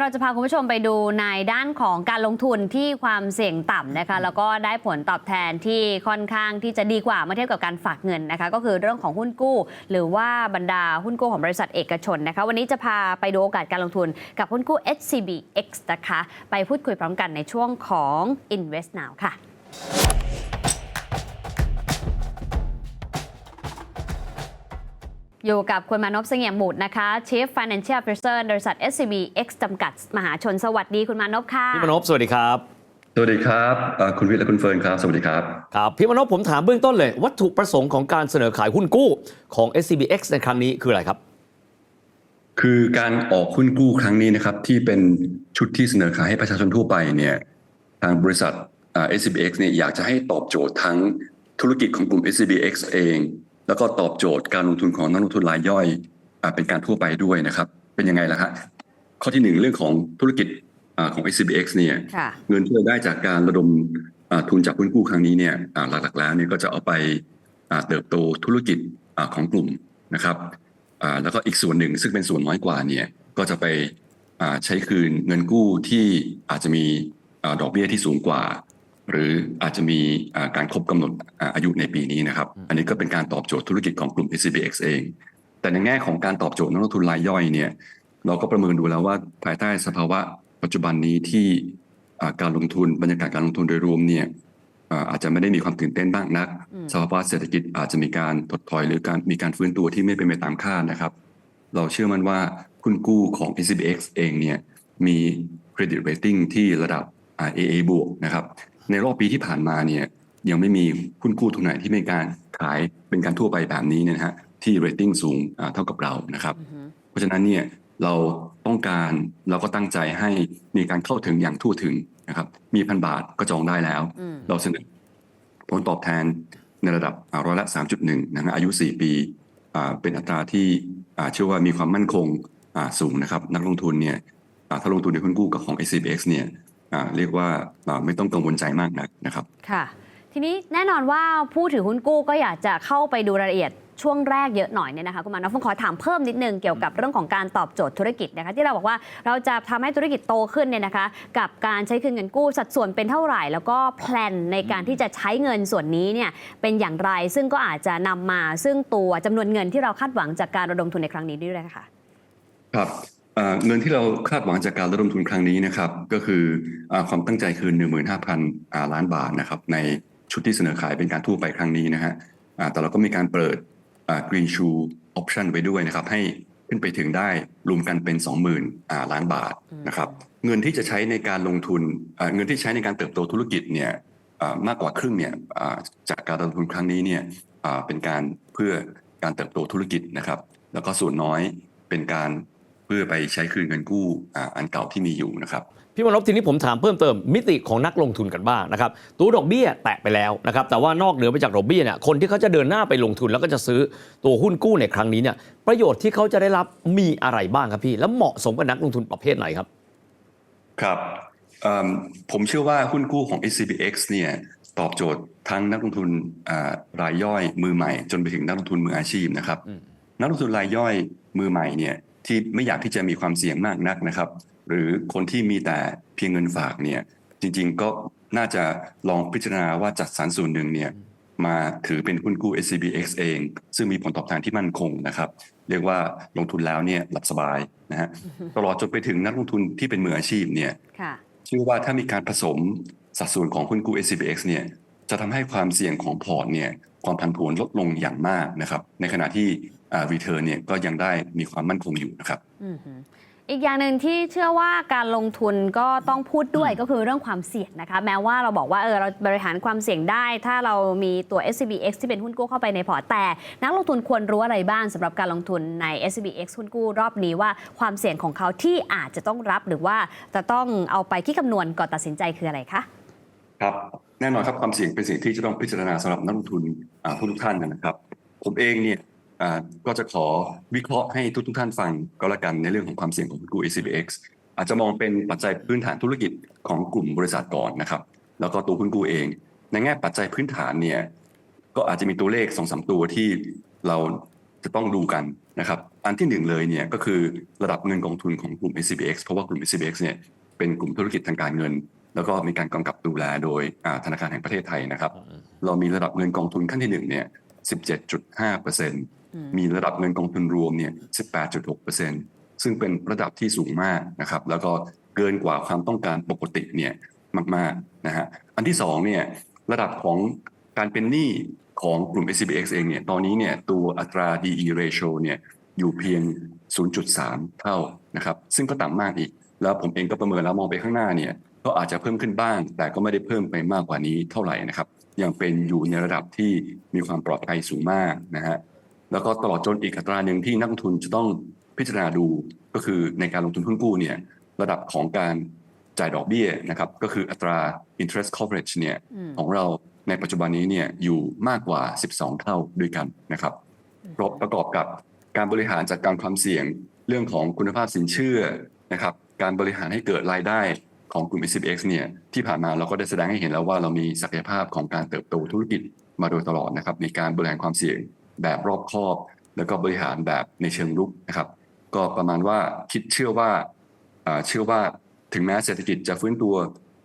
เราจะพาคุณผู้ชมไปดูในด้านของการลงทุนที่ความเสี่ยงต่ำนะคะ แล้วก็ได้ผลตอบแทนที่ค่อนข้างที่จะดีกว่าเมื่อเทียบกับการฝากเงินนะคะ ก็คือเรื่องของหุ้นกู้ หรือว่าบรรดาหุ้นกู้ของบริษัทเอกชนนะคะ วันนี้จะพาไปดูโอกาสการลงทุนกับหุ้นกู้ HCBX นะคะ ไปพูดคุยพร้อมกันในช่วงของ Invest Now ค่ะ อยู่กับคุณมานพเสงี่ยมหมุดนะคะ Chief Financial Officer บริษัท SCBX จำกัด มหาชน สวัสดีคุณมานพค่ะ พี่มนพสวัสดีครับ สวัสดีครับเอ่อคุณวิทย์และคุณเฟิร์นครับ สวัสดีครับ ครับพี่มนพผมถามเบื้องต้นเลย วัตถุประสงค์ของการเสนอขายหุ้นกู้ของ SCBX ในครั้งนี้คืออะไรครับ คือการออกหุ้นกู้ครั้งนี้นะครับที่เป็นชุดที่เสนอขายให้ประชาชนทั่วไปเนี่ยทางบริษัทอ่า SCBX เนี่ยอยากจะให้ตอบโจทย์ทั้งธุรกิจของกลุ่ม SCBX เอง แล้วก็ตอบโจทย์การลงทุนของนักลงทุนรายย่อยอ่าเป็นการทั่วไปด้วยนะครับ เป็นยังไงล่ะฮะข้อที่หนึ่งเรื่องของธุรกิจอ่าของ SCBX เนี่ยค่ะเงินที่เราได้จากการระดมอ่าทุนจากหุ้นกู้ครั้งนี้เนี่ยอ่าหลักๆแล้วเนี่ยก็จะเอาไปอ่าเติบโตธุรกิจอ่าของกลุ่มนะครับอ่าแล้วก็อีกส่วนหนึ่งซึ่งเป็นส่วนน้อยกว่าเนี่ยก็จะไปอ่าใช้คืนเงินกู้ที่อาจจะมีอ่าดอกเบี้ยที่สูงกว่า หรืออาจจะมีอ่าการครบกำหนดอ่าอายุในปีนี้นะครับ อันนี้ก็เป็นการตอบโจทย์ธุรกิจของกลุ่ม SCBX เอง แต่ในแง่ของการตอบโจทย์นักลงทุนรายย่อยเนี่ยเราก็ประเมินดูแล้วว่าภายใต้สภาวะปัจจุบันนี้ที่อ่าการลงทุนบรรยากาศการลงทุนโดยรวมเนี่ยอ่าอาจจะไม่ได้มีความตื่นเต้นมากนักอืมสภาวะเศรษฐกิจอาจจะมีการถดถอยหรือการมีการฟื้นตัวที่ไม่เป็นไปตามคาดนะครับ เราเชื่อมั่นว่าหุ้นกู้ของ SCBX เองเนี่ยมีเครดิต rating ที่ระดับอ่า AA บวกนะครับ ในรอบปีที่ผ่านมาเนี่ยยังไม่มีหุ้นกู้ทุนไหนที่มีการขายเป็นการทั่วไปแบบนี้เนยนะฮะที่ rating สูงอ่าเท่ากับเรานะครับอือฮึเพราะฉะนั้นเนี่ยเราต้องการเราก็ตั้งใจให้มีการเข้าถึงอย่างทั่วถึงนะครับ มีพันบาทก็จองได้แล้วอืมเราเสนอผลตอบแทนในระดับอ่าร้อยละ 3.1นะฮะอายุ 4 ปีอ่าเป็นอัตราที่อ่าเชื่อว่ามีความมั่นคงอ่าสูงนะครับ นักลงทุนเนี่ยอ่าถ้าลงทุนในหุ้นกู้กับของ SCBX เนี่ยอ่า เรียกว่าอ่าไม่ต้องกังวลใจมากนักนะครับค่ะ ทีนี้แน่นอนว่าผู้ถือหุ้นกู้ก็อยากจะเข้าไปดูรายละเอียดช่วงแรกเยอะหน่อยเนี่ยนะคะคุณมานพผมขอถามเพิ่มนิดนึงเกี่ยวกับเรื่องของการตอบโจทย์ธุรกิจนะคะที่เราบอกว่าเราจะทำให้ธุรกิจโตขึ้นเนี่ยนะคะ กับการใช้คืนเงินกู้สัดส่วนเป็นเท่าไหร่ แล้วก็แพลนในการที่จะใช้เงินส่วนนี้เนี่ยเป็นอย่างไร ซึ่งก็อาจจะนำมาซึ่งตัวจำนวนเงินที่เราคาดหวังจากการระดมทุนในครั้งนี้ด้วยนะคะครับ เงินที่เราคาดหวังจากการระดมทุนครั้งนี้นะครับก็คืออความตั้งใจคือ15,000อ่าล้านบาทนะครับในชุดที่เสนอขายเป็นการทั่วไปครั้งนี้นะฮะแต่เราก็มีการเปิด Green Shoe Option ไว้ด้วยนะครับให้ขึ้นไปถึงได้รวมกันเป็น 20,000อ่าล้านบาทนะครับเงินที่จะใช้ในการลงทุนเงินที่ใช้ในการเติบโตธุรกิจเนี่ยมากกว่าครึ่งเนี่ยจากการระดมทุนครั้งนี้เนี่ยเป็นการเพื่อการเติบโตธุรกิจนะครับ แล้วก็ส่วนน้อยเป็นการ เพื่อไปใช้คืนเงินกู้อ่าอันเก่าที่มีอยู่นะครับพี่มนพทีนี้ผมถามเพิ่มเติมมิติของนักลงทุนกันบ้างนะครับตัวดอกเบี้ยแตะไปแล้วนะครับแต่ว่านอกเหนือไปจากดอกเบี้ยเนี่ยคนที่เขาจะเดินหน้าไปลงทุนแล้วก็จะซื้อตัวหุ้นกู้ในครั้งนี้เนี่ยประโยชน์ที่เขาจะได้รับมีอะไรบ้างครับพี่ แล้วเหมาะสมกับนักลงทุนประเภทไหนครับ ครับเอิ่มผมเชื่อว่าหุ้นกู้ของ SCBX เนี่ยตอบโจทย์ทั้งนักลงทุนอ่ารายย่อยมือใหม่ จนไปถึงนักลงทุนมืออาชีพนะครับอืมนักลงทุนรายย่อยมือใหม่เนี่ย ที่ไม่อยากที่จะมีความเสี่ยงมากนักนะครับ หรือคนที่มีแต่เพียงเงินฝากเนี่ยจริงๆก็น่าจะลองพิจารณาว่าจัดสรรส่วนหนึ่งเนี่ยมาถือเป็นหุ้นกู้ SCBX เอง ซึ่งมีผลตอบแทนที่มั่นคงนะครับ เรียกว่าลงทุนแล้วเนี่ยหลับสบายนะฮะตลอดจนไปถึงนักลงทุนที่เป็นมืออาชีพเนี่ยค่ะเชื่อว่าถ้ามีการผสมสัดส่วนของหุ้นกู้ SCBX เนี่ยจะทำให้ความเสี่ยงของพอร์ตเนี่ยความผันผวนลดลงอย่างมากนะครับ ในขณะที่ อ่า return เนี่ยก็ยังได้มีความมั่นคงอยู่นะครับอือหืออีกอย่างหนึ่งที่เชื่อว่าการลงทุนก็ต้องพูดด้วยก็คือเรื่องความเสี่ยงนะคะ แม้ว่าเราบอกว่าเออเราบริหารความเสี่ยงได้ ถ้าเรามีตัว SCBX ที่เป็นหุ้นกู้เข้าไปในพอร์ตแต่ นักลงทุนควรรู้อะไรบ้างสำหรับการลงทุนใน SCBX หุ้นกู้รอบนี้ว่าความเสี่ยงของเขาที่อาจจะต้องรับหรือว่าจะต้องเอาไปคิดคำนวณก่อนตัดสินใจคืออะไรคะครับแน่นอนครับความเสี่ยงเป็นสิ่งที่จะต้องพิจารณาสำหรับนักลงทุนอ่าทุกๆท่านนะครับ ผมเองเนี่ยอ่า ก็จะขอวิเคราะห์ให้ทุกๆท่านฟังก็แล้วกันในเรื่องของความเสี่ยงของหุ้นกู้ SCBX อาจจะมองเป็นปัจจัยพื้นฐานธุรกิจของกลุ่มบริษัทก่อนนะครับ แล้วก็ตัวหุ้นกู้เอง ในแง่ปัจจัยพื้นฐานเนี่ยก็อาจจะมีตัวเลขสองสามตัวที่เราจะต้องดูกันนะครับออันที่หนึ่งเลยเนี่ยก็คือระดับเงินกองทุนของกลุ่ม SCBX เพราะว่ากลุ่ม SCBX เนี่ยเป็นกลุ่มธุรกิจทางการเงิน แล้วก็มีการกำกับดูแลโดยอ่าธนาคารแห่งประเทศไทยนะครับ เรามีระดับเงินกองทุนขั้นที่หนึ่งเนี่ย 17.5% มีระดับเงินกองทุนรวมเนี่ย 18.6%ซึ่งเป็นระดับที่สูงมากนะครับ แล้วก็เกินกว่าความต้องการปกติเนี่ยมากๆนะฮะ อันที่สองเนี่ยระดับของการเป็นหนี้ของกลุ่ม s b x เองเนี่ย ตอนนี้เนี่ยตัวอัตรา DE ratio เนี่ยอยู่เพียง 0.3 เท่านะครับ ซึ่งก็ต่ำมากอีก แล้วผมเองก็ประเมินแล้วมองไปข้างหน้าเนี่ย ก็อาจจะเพิ่มขึ้นบ้าง แต่ก็ไม่ได้เพิ่มไปมากกว่านี้เท่าไหร่นะครับ ยังเป็นอยู่ในระดับที่มีความปลอดภัยสูงมากนะฮะ แล้วก็ตลอดจนอีกอัตราหนึ่งที่นักลงทุนจะต้องพิจารณาดูก็คือในการลงทุนหุ้นกู้เนี่ยระดับของการจ่ายดอกเบี้ยนะครับก็คืออัตรา interest coverage เนี่ยอืมของเราในปัจจุบันนี้เนี่ยอยู่มากกว่า 12 เท่าด้วยกันนะครับประกอบกับการบริหารจัดการความเสี่ยงเรื่องของคุณภาพสินเชื่อนะครับการบริหารให้เกิดรายได้ของกลุ่ม SCBX เนี่ยที่ผ่านมาเราก็ได้แสดงให้เห็นแล้วว่าเรามีศักยภาพของการเติบโตธุรกิจมาโดยตลอดนะครับในการบริหารความเสี่ยง แบบรอบคอบ แล้วก็บริหารแบบในเชิงรุกนะครับ ก็ประมาณว่าคิดเชื่อว่าอ่าเชื่อว่าถึงแม้เศรษฐกิจจะฟื้นตัว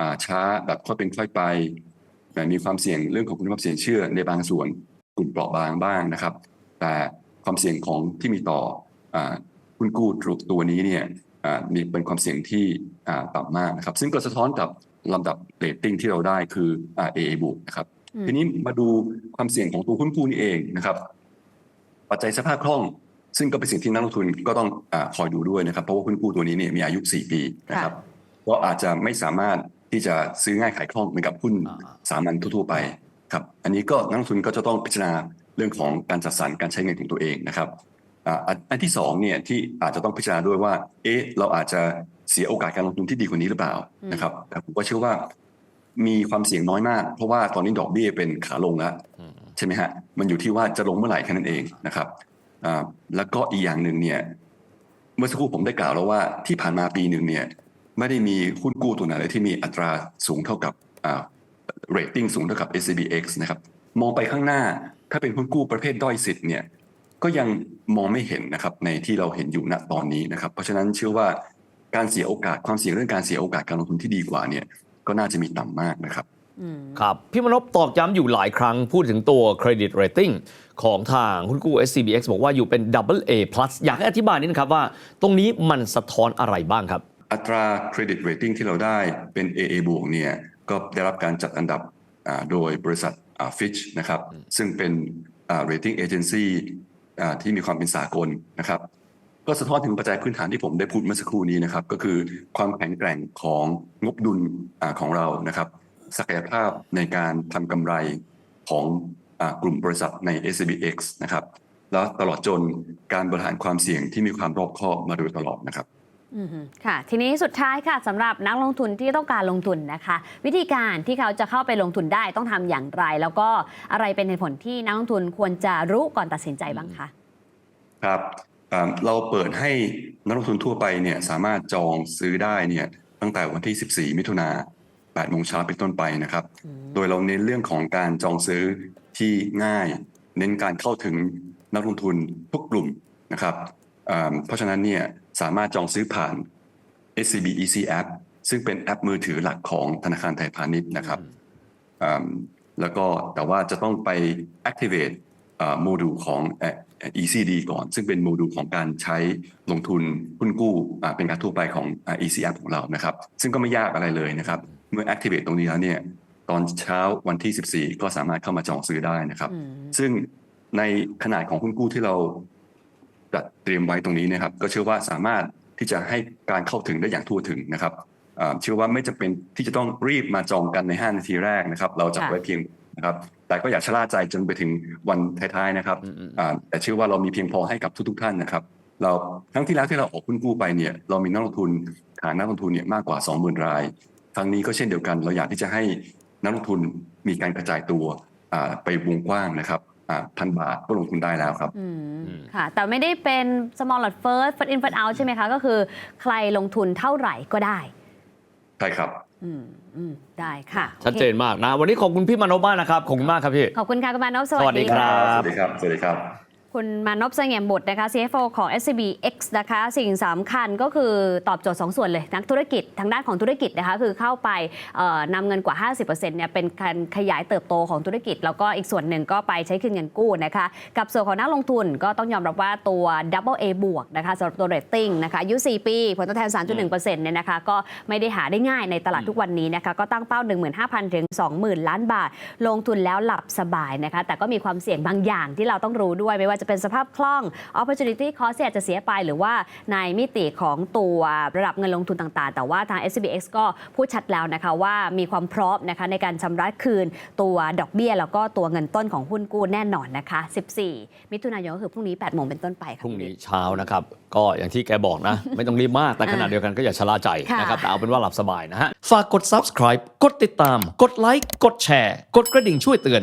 อ่าช้าแบบค่อยเป็นค่อยไปแต่มีความเสี่ยงเรื่องของคุณภาพเสี่ยงเชื่อในบางส่วนกลุ่มเปราะบางบ้างนะครับ แต่ความเสี่ยงของที่มีต่ออาหุ้นกู้ตัวนี้เนี่ยอ่ามีเป็นความเสี่ยงที่อ่าต่ำมากนะครับ ซึ่งก็สะท้อนกับลำดับเรตติ้งที่เราได้คืออ่า AA บวกนะครับอืมทีนี้มาดูความเสี่ยงของตัวหุ้นกู้นี่เองนะครับ ปัจจัยสภาพคล่องซึ่งก็เป็นสิ่งที่นักลงทุนก็ต้องอาคอยดูด้วยนะครับ เพราะว่าหุ้นกู้ตัวนี้เนี่ยมีอายุ 4 ปีนะครับก็อาจจะไม่สามารถที่จะซื้อง่ายขายคล่องเหมือนกับหุ้นอ่าสามัญทั่วๆไปครับอันนี้ก็นักลงทุนก็จะต้องพิจารณาเรื่องของการจัดสรรการใช้เงินของตัวเองนะครับอ่าอันอันที่สองเนี่ยที่อาจจะต้องพิจารณาด้วยว่าเอ๊ะเราอาจจะเสียโอกาสการลงทุนที่ดีกว่านี้หรือเปล่านะครับแต่ผมก็เชื่อว่ามีความเสี่ยงน้อยมาก เพราะว่าตอนนี้ดอกเบี้ยเป็นขาลงแล้วใช่ไหมฮะมันอยู่ที่ว่าจะลงเมื่อไหร่แค่นั้นเองนะครับแล้วก็อีกอย่างหนึ่งเนี่ยเมื่อสักครู่ผมได้กล่าวแล้วว่าที่ผ่านมาปีหนึ่งเนี่ยไม่ได้มีหุ้นกู้ตัวไหนเลยที่มีอัตราสูงเท่ากับเรตติ้งสูงเท่ากับ SCBX นะครับมองไปข้างหน้าถ้าเป็นหุ้นกู้ประเภทด้อยสิทธิ์เนี่ยก็ยังมองไม่เห็นนะครับในที่เราเห็นอยู่ณตอนนี้นะครับ เพราะฉะนั้นเชื่อว่าการเสียโอกาสความเสี่ยงเรื่องการเสียโอกาสการลงทุนที่ดีกว่าเนี่ยก็น่าจะมีต่ำมากนะครับ ครับพี่มนพตอกย้ำอยู่หลายครั้งพูดถึงตัวเครดิตเรตติ้งของทางหุ้นกู้ SCBX บอกว่าอยู่เป็น Double A plus อยากให้อธิบายนิดนึงครับว่า ตรงนี้มันสะท้อนอะไรบ้างครับ อัตราเครดิตเรตติ้งที่เราได้เป็น AA บวกเนี่ยก็ได้รับการจัดอันดับอ่าโดยบริษัทฟิชนะครับ ซึ่งเป็นเรตติ้งเอเจนซี่ที่มีความเป็นสากลนะครับ ก็สะท้อนถึงปัจจัยพื้นฐานที่ผมได้พูดเมื่อสักครู่นี้นะครับ ก็คือความแข็งแกร่งของงบดุลอาของเรานะครับ ศักยภาพในการทำกำไรของอากลุ่มบริษัทใน SCBX นะครับแล้วตลอดจนการบริหารความเสี่ยงที่มีความรอบคอบมาโดยตลอดนะครับอืมค่ะ ทีนี้สุดท้ายค่ะสำหรับนักลงทุนที่ต้องการลงทุนนะคะ วิธีการที่เขาจะเข้าไปลงทุนได้ต้องทำอย่างไร แล้วก็อะไรเป็นเหตุผลที่นักลงทุนควรจะรู้ก่อนตัดสินใจบ้างคะครับอ่าเราเปิดให้นักลงทุนทั่วไปเนี่ยสามารถจองซื้อได้เนี่ยตั้งแต่วันที่ 14 มิถุนา 8โมงเช้าเป็นต้นไปนะครับ โดยเราเน้นเรื่องของการจองซื้อที่ง่าย เน้นการเข้าถึงนักลงทุนทุกกลุ่มนะครับอ่าเพราะฉะนั้นเนี่ยสามารถจองซื้อผ่าน SCB EC App ซึ่งเป็นแอปมือถือหลักของธนาคารไทยพาณิชย์นะครับอ่าแล้วก็แต่ว่าจะต้องไป activate อ่าโมดูลของเอ่อ ECD ก่อน ซึ่งเป็นโมดูลของการใช้ลงทุนหุ้นกู้อ่าเป็นการทั่วไปของอ่า ECF ของเรานะครับ ซึ่งก็ไม่ยากอะไรเลยนะครับ เมื่อ activate ตรงนี้แล้วเนี่ยตอนเช้าวันที่ 14 ก็สามารถเข้ามาจองซื้อได้นะครับอืมซึ่งในขนาดของหุ้นกู้ที่เราจัดเตรียมไว้ตรงนี้นะครับ ก็เชื่อว่าสามารถที่จะให้การเข้าถึงได้อย่างทั่วถึงนะครับอ่าเชื่อว่าไม่จำเป็นที่จะต้องรีบมาจองกันใน 5 นาทีแรกนะครับ เราจัดค่ะไว้เพียงนะครับ แต่ก็อย่าชะล่าใจจนไปถึงวันท้ายๆนะครับอืมอืมอ่าแต่เชื่อว่าเรามีเพียงพอให้กับทุกๆท่านนะครับ เราครั้งที่แล้วที่เราออกหุ้นกู้ไปเนี่ยเรามีนักลงทุนฐานนักลงทุนเนี่ยมากกว่า 20,000 ราย ครั้งนี้ก็เช่นเดียวกัน เราอยากที่จะให้นักลงทุนมีการกระจายตัวอ่าไปวงกว้างนะครับพันบาทก็ลงทุนได้แล้วครับอืมอืมค่ะ แต่ไม่ได้เป็น small lot first first in first out ใช่ไหมคะ ก็คือใครลงทุนเท่าไหร่ก็ได้ ใช่ครับอืมอืมได้ค่ะ ชัดเจนมากนะ วันนี้ขอบคุณพี่มนพมากนะครับ ขอบคุณมากครับพี่ ขอบคุณค่ะคุณมานพสสวัวัสสดีดีครัค่ะสวัสดีครับ สวัสดีครับ คุณมานพเสงี่ยมบุตรนะคะ CFO ของ SCB X นะคะ สิ่งสำคัญก็คือตอบโจทย์ 2 ส่วนเลย นักธุรกิจทางด้านของธุรกิจนะคะ คือเข้าไปนำเงินกว่า 50%เนี่ยเป็นการขยายเติบโตของธุรกิจ แล้วก็อีกส่วนหนึ่งก็ไปใช้คืนเงินกู้นะคะ กับส่วนของนักลงทุนก็ต้องยอมรับว่าตัว Double A บวกนะคะสำหรับตัว rating นะคะอายุ 4 ปี ผลตอบแทน 3.1%เนี่ยนะคะก็ไม่ได้หาได้ง่ายในตลาดทุกวันนี้นะคะก็ตั้งเป้า 15,000 ถึง 20,000 ล้านบาท ลงทุนแล้วหลับสบายนะคะแต่ก็มีความเสี่ยงบางอย่างที่เราต้องรู้ด้วยไม่ว่าจะเป็นสภาพคล่อง opportunity cost ที่อาจจะเสียไป หรือว่าในมิติของตัวระดับเงินลงทุนต่างๆ แต่ว่าทาง SCBX ก็พูดชัดแล้วนะคะว่ามีความพร้อมนะคะในการชำระคืนตัวดอกเบี้ย แล้วก็ตัวเงินต้นของหุ้นกู้แน่นอนนะคะ 14 มิถุนายนก็คือพรุ่งนี้8โมงเป็นต้นไปค่ะพรุ่งนี้เช้านะครับก็อย่างที่แกบอกนะ ไม่ต้องรีบมากแต่ขณะเดียวกันก็อย่าชะล่าใจค่ะนะครับแต่เอาเป็นว่าหลับสบายนะฮะฝากกด subscribe กดติดตาม กดไลค์กดแชร์ กดกระดิ่งช่วยเตือน